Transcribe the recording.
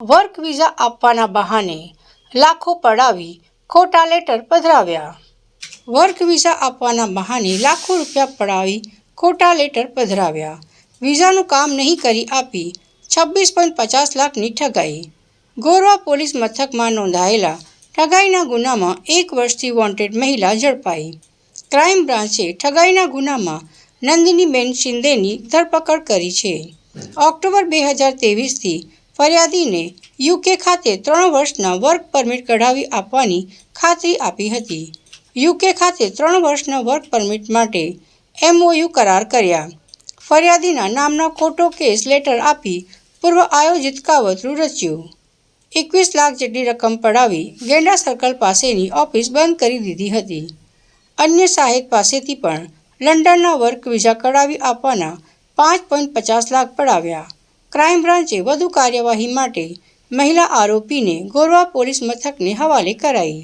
Work visa આપવાના બહાને લાખો પડાવી ખોટા લેટર પધરાવ્યા. વર્ક વિઝા આપવાના બહાને લાખો રૂપિયા પડાવી ખોટા લેટર પધરાવ્યા. વિઝાનું કામ નહીં કરી આપી છવ્વીસ પોઈન્ટ પચાસ લાખની ઠગાઈ. ગોરવા પોલીસ મથકમાં નોંધાયેલા ઠગાઈના ગુનામાં એક વર્ષથી વોન્ટેડ મહિલા ઝડપાઈ. ક્રાઇમ બ્રાન્ચે ઠગાઈના ગુનામાં નંદિનીબેન શિંદેની ધરપકડ કરી છે. ઓક્ટોબર બે હજાર ત્રેવીસથી ફરિયાદીને યુકે ખાતે ત્રણ વર્ષના વર્ક પરમિટ કઢાવી આપવાની ખાતરી આપી હતી. યુકે ખાતે ત્રણ વર્ષના વર્ક પરમિટ માટે એમઓયુ કરાર કર્યા. ફરિયાદીના નામના ખોટો કેસ લેટર આપી પૂર્વ આયોજિત કાવતરું રચ્યું એકવીસ લાખ જેટલી રકમ પડાવી ગેંડા સર્કલ પાસેની ઓફિસ બંધ કરી દીધી હતી. અન્ય સાહેબ પાસેથી પણ લંડનના વર્ક વિઝા કઢાવી આપવાના પાંચ પોઈન્ટ પચાસ લાખ પડાવ્યા. ક્રાઇમ બ્રાન્ચે વધુ કાર્યવાહી માટે મહિલા આરોપીને ગોરવા પોલીસ મથકને હવાલે કરાઈ.